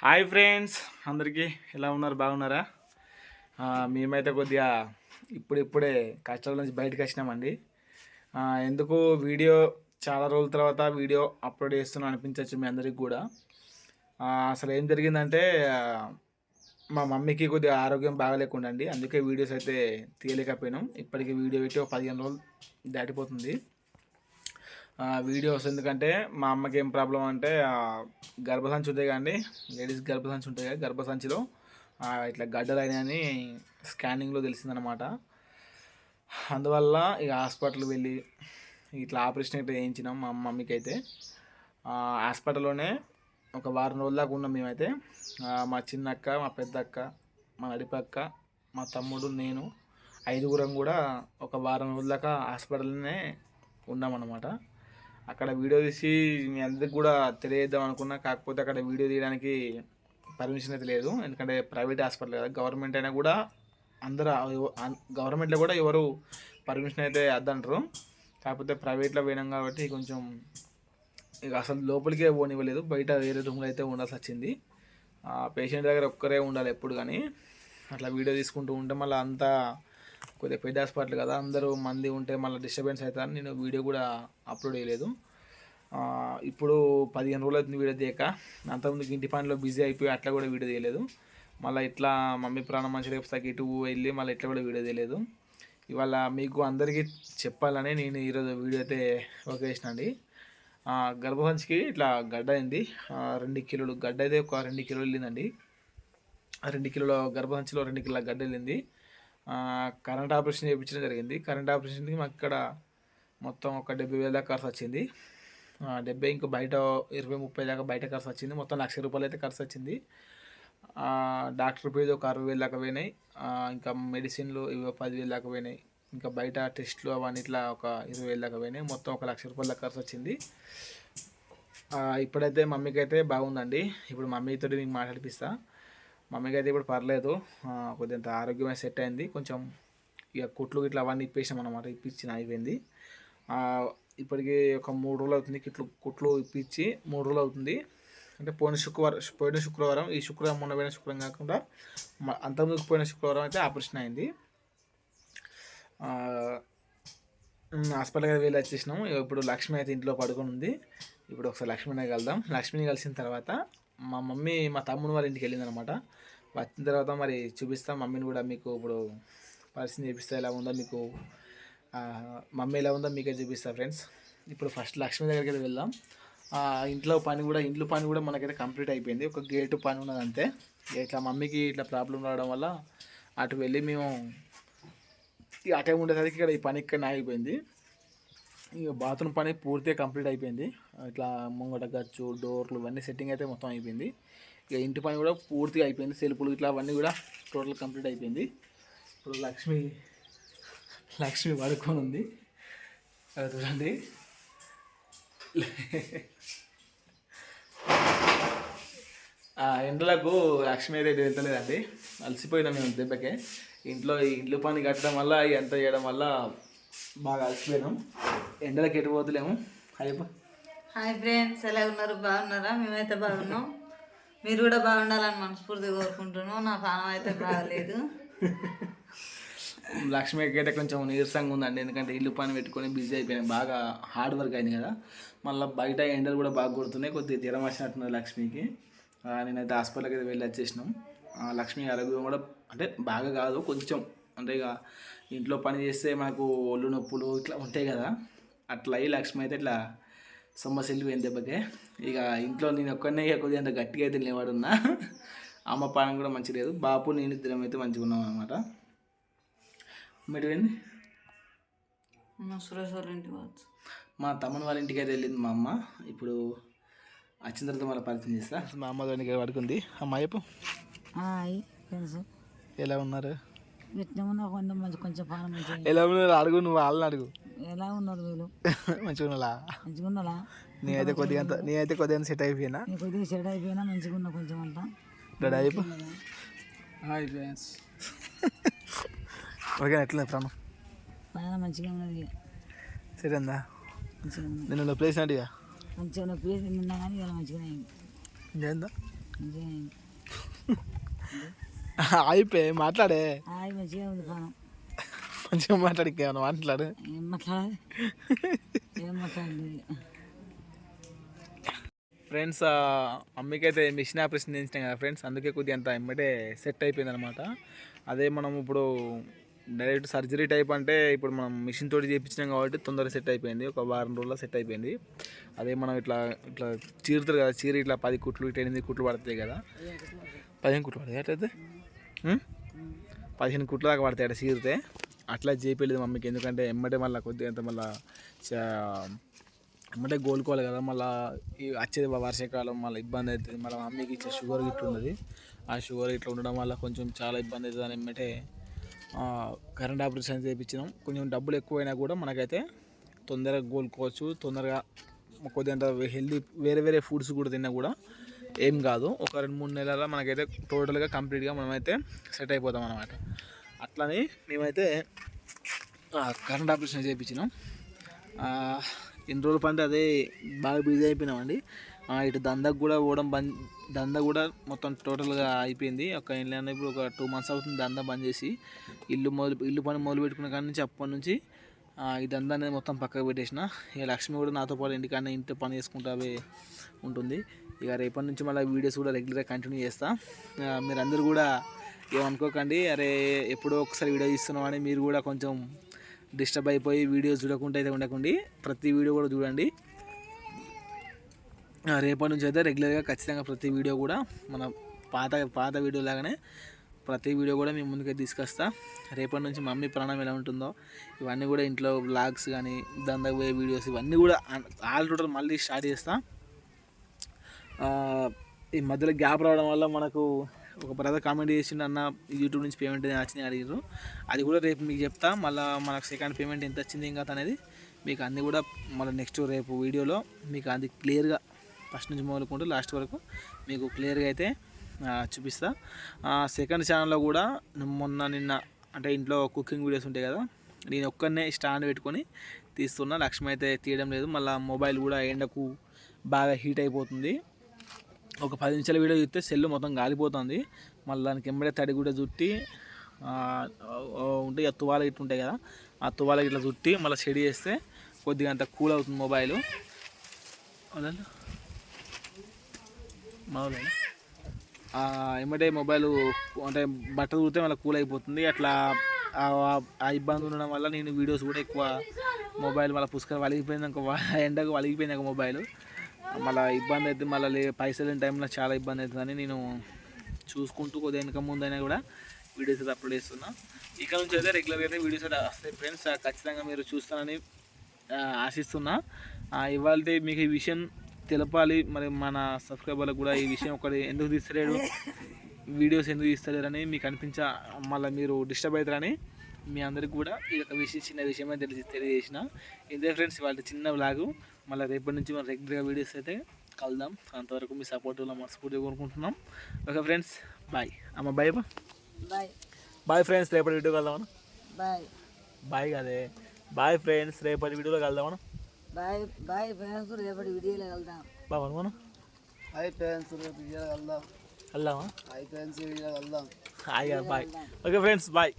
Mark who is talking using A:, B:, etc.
A: Hi friends అందరికీ ఎలా ఉన్నారు బాగున్నారా? మేమైతే కొద్దిగా ఇప్పుడిప్పుడే కష్టాల నుంచి బయటకు వచ్చినామండి. ఎందుకు వీడియో చాలా రోజుల తర్వాత వీడియో అప్లోడ్ చేస్తున్నా అనిపించవచ్చు మీ అందరికి కూడా. అసలు ఏం జరిగిందంటే మా మమ్మీకి కొద్దిగా ఆరోగ్యం బాగాలేకుండా అండి అందుకే వీడియోస్ అయితే తీయలేకపోయినాం. ఇప్పటికి వీడియో పెట్టి ఒక పదిహేను రోజులు దాటిపోతుంది. వీడియోస్. ఎందుకంటే మా అమ్మకి ఏం ప్రాబ్లం అంటే గర్భసంచి ఉంటాయి కానీ లేడీస్ గర్భసంచి ఉంటాయి కదా గర్భసంచిలో ఇట్లా గడ్డలు అయినాయని స్కానింగ్లో తెలిసిందనమాట అందువల్ల ఇక హాస్పిటల్ వెళ్ళి ఇట్లా ఆపరేషన్ అయితే చేయించినాం మా మమ్మీకి అయితే హాస్పిటల్లోనే ఒక వారం రోజుల దాకా ఉన్నాం మేమైతే. మా చిన్న అక్క మా పెద్ద అక్క మా నడిపక్క మా తమ్ముడు నేను ఐదుగురం కూడా ఒక వారం రోజుల దాకా హాస్పిటల్లోనే ఉన్నామన్నమాట. అక్కడ వీడియో తీసి మీ అందరికి కూడా తెలియజేద్దాం అనుకున్నా. కాకపోతే అక్కడ వీడియో తీయడానికి పర్మిషన్ అయితే లేదు. ఎందుకంటే ప్రైవేట్ హాస్పిటల్ కదా. గవర్నమెంట్ అయినా కూడా అందరూ గవర్నమెంట్లో కూడా ఎవరు పర్మిషన్ అయితే వద్దంటారు కాకపోతే ప్రైవేట్లో పోయినాం కాబట్టి కొంచెం ఇక అసలు లోపలికే పోనివ్వలేదు. బయట వేరే రూమ్లో అయితే ఉండాల్సి వచ్చింది. పేషెంట్ దగ్గర ఒక్కరే ఉండాలి ఎప్పుడు కానీ. అట్లా వీడియో తీసుకుంటూ ఉంటే మళ్ళీ అంతా కొద్దిగా పెద్ద హాస్పిటల్ కదా అందరూ మంది ఉంటే మళ్ళీ డిస్టర్బెన్స్ అవుతారని నేను వీడియో కూడా అప్లోడ్ చేయలేదు. ఇప్పుడు పదిహేను రోజులు అవుతుంది వీడియో తీయక. అంతకుముందుకు ఇంటి పనిలో బిజీ అయిపోయి అట్లా కూడా వీడియో తీయలేదు. మళ్ళీ ఇట్లా మమ్మీ ప్రాణం మంచిగా పుస్తకం ఇటు వెళ్ళి మళ్ళీ ఇట్లా కూడా వీడియో తీయలేదు. ఇవాళ మీకు అందరికీ చెప్పాలని నేను ఈరోజు వీడియో అయితే ఓకే చేసిన అండి. గర్భసంచికి ఇట్లా గడ్డ అయింది. రెండు కిలోలు గడ్డ అయితే ఒక రెండు కిలోలు వెళ్ళిందండి. రెండు కిలోల గర్భవంశిలో రెండు కిలోల గడ్డ వెళ్ళింది. కరెంట్ ఆపరేషన్ చేయించడం జరిగింది. కరెంట్ ఆపరేషన్కి మాకు ఇక్కడ మొత్తం ఒక డెబ్బై వేల దాకా ఖర్చు వచ్చింది. డెబ్బై ఇంకా బయట ఇరవై ముప్పై దాకా బయట ఖర్చు వచ్చింది. మొత్తం లక్ష రూపాయలు అయితే ఖర్చు వచ్చింది. డాక్టర్ ఫీజు ఒక అరవై వేలు దాకా పోయినాయి. ఇంకా మెడిసిన్లు ఇవి పదివేలు దాకా పోయినాయి. ఇంకా బయట టెస్ట్లు అవన్నీ ఇట్లా ఒక ఇరవై వేలు దాకా పోయినాయి. మొత్తం ఒక లక్ష రూపాయల ఖర్చు వచ్చింది. ఇప్పుడైతే మమ్మీకి అయితే బాగుందండి. ఇప్పుడు మమ్మీతో మీకు మాట్లాడిపిస్తా. మమ్మీకి అయితే ఇప్పుడు పర్లేదు కొద్దింత ఆరోగ్యమైన సెట్ అయింది. కొంచెం ఇక కుట్లు ఇట్లా అవన్నీ ఇప్పేసాం అనమాట ఇప్పించిన అయిపోయింది. ఇప్పటికి ఒక మూడు రోజులు అవుతుంది కిట్లు కుట్లు ఇప్పించి మూడు రోజులు అవుతుంది. అంటే పోయిన శుక్రవారం పోయిన శుక్రవారం ఈ శుక్రవారం మొన్న పోయిన శుక్రవారం కాకుండా మ- అంతకుముందుకు పోయిన శుక్రవారం అయితే ఆపరేషన్ అయింది. హాస్పిటల్కి వెళ్ళి వచ్చేసినాం ఇప్పుడు లక్ష్మి అయితే ఇంట్లో పడుకొని ఉంది. ఇప్పుడు ఒకసారి లక్ష్మిని కలుద్దాం. లక్ష్మిని కలిసిన తర్వాత మా మమ్మీ మా తమ్ముని వాళ్ళ ఇంటికి వెళ్ళింది అనమాట వచ్చిన తర్వాత మరి చూపిస్తాం మమ్మీని కూడా మీకు ఇప్పుడు పరిస్థితి చూపిస్తా ఎలా ఉందో మీకు మమ్మీ ఎలా ఉందో మీకే చూపిస్తా ఫ్రెండ్స్. ఇప్పుడు ఫస్ట్ లక్ష్మి దగ్గరికి అయితే వెళ్దాం. ఇంట్లో పని కూడా ఇంట్లో పని కూడా మనకైతే కంప్లీట్ అయిపోయింది. ఒక గేటు పని ఉన్నది అంతే. ఇట్లా మమ్మీకి ఇట్లా ప్రాబ్లం రావడం వల్ల అటు వెళ్ళి మేము ఇక అటే ఉండేసరికి ఇక్కడ ఈ పని ఇక్కడ ఆగిపోయింది. ఇక బాత్రూమ్ పని పూర్తిగా కంప్లీట్ అయిపోయింది. ఇట్లా ముంగట గచ్చు డోర్లు ఇవన్నీ సెట్టింగ్ అయితే మొత్తం అయిపోయింది. ఇక ఇంటి పని కూడా పూర్తిగా అయిపోయింది. సెల్ఫ్లు ఇట్లా అవన్నీ కూడా టోటల్ కంప్లీట్ అయిపోయింది. ఇప్పుడు లక్ష్మి లక్ష్మి పడుకొని ఉంది. అది చూడండి. ఆ ఎండలకు లక్ష్మి అయితే వెళ్తలేదండి అలసిపోయినా మేము దెబ్బకే. ఇంట్లో ఈ ఇంట్లో పని కట్టడం వల్ల ఎంత చేయడం వల్ల బాగా అలసిపోయినాం. ఎండలకు ఎటు పోతలేము. అయిపో
B: హాయ్ ఫ్రెండ్స్ ఎలా ఉన్నారు? బాగున్నారా? మేమైతే బాగున్నాం. మీరు కూడా బాగుండాలని మనస్ఫూర్తిగా కోరుకుంటున్నాం. నా పానం అయితే బాగలేదు.
A: లక్ష్మికి అయితే కొంచెం నీరసంగా ఉందండి. ఎందుకంటే ఇల్లు పని పెట్టుకొని బిజీ అయిపోయినాయి బాగా హార్డ్ వర్క్ అయింది కదా. మళ్ళీ బయట ఎండలు కూడా బాగా కొడుతున్నాయి. కొద్దిగా జ్వరం వచ్చినట్టున్నది లక్ష్మికి. నేనైతే హాస్పిటల్కి అయితే వెళ్ళి వచ్చేసినాం. లక్ష్మి ఆరోగ్యం కూడా అంటే బాగా కాదు. కొంచెం అంటే ఇక ఇంట్లో పని చేస్తే మనకు ఒళ్ళు నొప్పులు ఇట్లా ఉంటాయి కదా. అట్లా అయ్యి లక్ష్మి అయితే ఇట్లా సమస్యలు పోయిన దెబ్బకే. ఇక ఇంట్లో నేను ఒక్కనే కొద్దిగా అంత గట్టిగా అయితే నిలబడున్నా. అమ్మ పానం కూడా మంచి లేదు. బాపు నేను ఇద్దరం అయితే మంచిగా ఉన్నాం అనమాట మెడిపోయింది
B: మా సురేష్ వాళ్ళ ఇంటికి
A: మా తమ్ముని వాళ్ళ ఇంటికి అయితే వెళ్ళింది మా అమ్మ. ఇప్పుడు వచ్చిన తర్వాత మళ్ళీ పరిచయం చేస్తా. మా అమ్మ దానికి పడుకుంది. అమ్మ చెప్పు. ఎలా ఉన్నారు?
B: ఎట్లా ఉన్నా కొంచెం మంచి కొంచెం పానం మంచిగా
A: ఎలా ఉన్నారు అడుగు నువ్వు వాళ్ళని అడుగు.
B: ఎలా ఉన్నారు వీళ్ళు
A: మంచిగా ఉన్నాలా
B: మంచిగా ఉన్నారా
A: నేనైతే కొద్దిగా అంత నేనైతే కొద్దిగా సెట్ అయిపోయినా?
B: నీ కొద్దిగా సెట్ అయిపోయినా మంచిగా ఉన్నా కొంచెం అంతా.
A: రెడీ అయిపో.
C: హాయ్ ఫ్రెండ్స్
A: ఓకే ఎట్లా ప్రాణం
B: పానం మంచిగా ఉన్నది
A: సరే అందా
B: మంచిగా ఉన్నది
A: నేను ప్లేస్ అడిగా
B: మంచిగా ఉన్న ప్లేస్ నిన్నా కానీ ఇలా మంచిగానే అయింది.
A: ఇంకేందా? అయిపోయి మాట్లాడే.
B: హాయ్ మంచిగా ఉంది పానం
A: మంచిగా మాట్లాడికి ఏమన్నా మాట్లాడు. ఫ్రెండ్స్ అమ్మకైతే మిషన్ ఆపరేషన్ చేయించినాం కదా ఫ్రెండ్స్ అందుకే కొద్దిగా అంత ఎమ్మటే సెట్ అయిపోయింది అనమాట అదే మనం ఇప్పుడు డైరెక్ట్ సర్జరీ టైప్ అంటే ఇప్పుడు మనం మిషన్ తోటి చేయించినాం కాబట్టి తొందరగా సెట్ అయిపోయింది. ఒక వారం రోజుల్లో సెట్ అయిపోయింది. అదే మనం ఇట్లా ఇట్లా చీరుతారు కదా చీర ఇట్లా పది కుట్లు ఇట్లా ఎనిమిది కుట్లు పడతాయి కదా. పదిహేను కుట్లు పడతాయి అట్లయితే? పదిహేను కుట్లు దాకా పడతాయి అట్లా సీరితే అట్లా చేపలేదు మమ్మీకి. ఎందుకంటే ఎమ్మటే మళ్ళీ కొద్దిగా అంత మళ్ళీ ఎమ్మటే కోలుకోవాలి కదా. మళ్ళీ వచ్చేది వర్షాకాలం మళ్ళీ ఇబ్బంది అవుతుంది. మళ్ళీ మమ్మీకి ఇచ్చే షుగర్ ఇట్లా ఉన్నది. ఆ షుగర్ ఇట్లా ఉండడం వల్ల కొంచెం చాలా ఇబ్బంది అవుతుంది అని ఎమ్మటే కరెంట్ ఆపరేషన్ చేయించినాం కొంచెం డబ్బులు ఎక్కువైనా కూడా మనకైతే తొందరగా కోలుకోవచ్చు. తొందరగా కొద్దిగా హెల్దీ వేరే వేరే ఫుడ్స్ కూడా తిన్నా కూడా ఏం కాదు. ఒక రెండు మూడు నెలల మనకైతే టోటల్గా కంప్లీట్గా మనమైతే సెట్ అయిపోతాం అనమాట అట్లని మేమైతే కరెంట్ ఆపరేషన్ చేయించినాం ఎన్ని రోజుల పంటే అదే బాగా బిజీ అయిపోయినామండి. ఇటు దందకు కూడా పోవడం బంద్ దంద కూడా మొత్తం టోటల్గా అయిపోయింది. ఒక ఇల్లు ఇప్పుడు ఒక టూ మంత్స్ అవుతుంది దంద బంద్ చేసి. ఇల్లు మొదలు ఇల్లు పని మొదలు పెట్టుకున్న కాడి నుంచి అప్పటి నుంచి ఈ దంద అనేది మొత్తం పక్కకు పెట్టేసిన. ఇక లక్ష్మి కూడా నాతో పాటు ఇంటికాడనే ఇంటి పని చేసుకుంటా అవే ఉంటుంది. ఇక రేపటి నుంచి మళ్ళీ వీడియోస్ కూడా రెగ్యులర్గా కంటిన్యూ చేస్తా. మీరందరూ కూడా ఏమనుకోకండి అరే ఎప్పుడో ఒకసారి వీడియో తీస్తున్నామని మీరు కూడా కొంచెం డిస్టర్బ్ అయిపోయి వీడియోస్ చూడకుండా అయితే ఉండకండి. ప్రతి వీడియో కూడా చూడండి. ఆ, రేపటి నుంచి అయితే రెగ్యులర్గా ఖచ్చితంగా ప్రతి వీడియో కూడా మన పాత పాత వీడియో లాగానే ప్రతి వీడియో కూడా మేము ముందుకే తీసుకొస్తా. రేపటి నుంచి మమ్మీ ప్రాణం ఎలా ఉంటుందో ఇవన్నీ కూడా ఇంట్లో బ్లాగ్స్ కానీ దందకు పోయే వీడియోస్ ఇవన్నీ కూడా ఆల్ టోటల్ మళ్ళీ స్టార్ట్ చేస్తా. ఈ మధ్యలో గ్యాప్ రావడం వల్ల మనకు ఒక బ్రదర్ కామెంట్ చేసిండు అన్న యూట్యూబ్ నుంచి పేమెంట్ వచ్చినాయి అడిగారు అది కూడా రేపు మీకు చెప్తా. మళ్ళీ మనకు సెకండ్ పేమెంట్ ఎంత వచ్చింది ఇంకా అనేది మీకు అన్నీ కూడా మళ్ళీ నెక్స్ట్ రేపు వీడియోలో మీకు అది క్లియర్గా ఫస్ట్ నుంచి మొదలుకుంటూ లాస్ట్ వరకు మీకు క్లియర్గా అయితే ఆ, చూపిస్తా. సెకండ్ ఛానల్లో కూడా మొన్న నిన్న అంటే ఇంట్లో కుకింగ్ వీడియోస్ ఉంటాయి కదా నేను ఒక్కనే స్టాండ్ పెట్టుకొని తీస్తున్నా. లక్ష్మి అయితే తీయడం లేదు. మళ్ళీ మొబైల్ కూడా ఎండకు బాగా హీట్ అయిపోతుంది. ఒక పది నిమిషాల వీడియో చూస్తే సెల్ మొత్తం గాలిపోతుంది. మళ్ళీ దానికి ఎంబడే తడి కూడా చుట్టి ఉంటాయి ఆ తువాల ఇట్లా ఉంటాయి కదా ఆ తువాల ఇట్లా చుట్టి మళ్ళీ షెడ్ చేస్తే కొద్దిగా అంత కూల్ అవుతుంది మొబైల్. ఎమ్మటే మొబైల్ అంటే బట్టలు కుడితే మళ్ళీ కూల్ అయిపోతుంది. అట్లా ఆ- ఆ ఇబ్బంది ఉండడం వల్ల నేను వీడియోస్ కూడా ఎక్కువ మొబైల్ మళ్ళీ పుస్తకాలు వలిగిపోయింది ఇంకో ఎండకు వలిగిపోయింది ఒక మొబైల్. మళ్ళీ ఇబ్బంది అవుతుంది మళ్ళీ పైసలు లేని టైంలో చాలా ఇబ్బంది అవుతుందని నేను చూసుకుంటూ కొద్దిగా వెనక ముందైనా కూడా వీడియోస్ అయితే అప్లోడ్ చేస్తున్నా. ఇక్కడ నుంచి అయితే రెగ్యులర్గా అయితే వీడియోస్ అయితే వస్తాయి ఫ్రెండ్స్ ఖచ్చితంగా మీరు చూస్తానని ఆశిస్తున్నా. ఇవాళ మీకు ఈ విషయం తెలపాలి. మరి మన సబ్స్క్రైబర్లకు కూడా ఈ విషయం ఒకటి ఎందుకు తీస్తలేడు వీడియోస్ ఎందుకు తీస్తలేరని మీకు అనిపించ మళ్ళీ మీరు డిస్టర్బ్ అవుతారని మీ అందరికి కూడా ఈ యొక్క విషయం చిన్న విషయం తెలిసి తెలియజేసిన. ఇదే ఫ్రెండ్స్ వాళ్ళ చిన్న బ్లాగు మళ్ళీ రేపటి నుంచి మనం రెగ్యులర్గా వీడియోస్ అయితే కలుద్దాం. అంతవరకు మీ సపోర్ట్ మనస్ఫూర్తిగా కోరుకుంటున్నాం. Okay friends bye. అమ్మ బాయ్
B: బాయ్.
A: బాయ్ ఫ్రెండ్స్ రేపటి వీడియో కలుద్దామా
B: బాయ్.
A: బాయ్ కదే. బాయ్ ఫ్రెండ్స్ రేపటి వీడియోలో కలుద్దామా
B: బాయ్ బాయ్ ఫ్రెండ్స్ రేపటి వీడియోలో వెళ్దాం
A: బాబా మనం?
C: హాయ్ ఫ్రెండ్స్ రేపు వీడియో కలుద్దాం.
A: వెళ్దామా
C: హాయ్ ఫ్రెండ్స్ వీడియో కలుద్దాం.
A: Hi bye. Okay friends bye.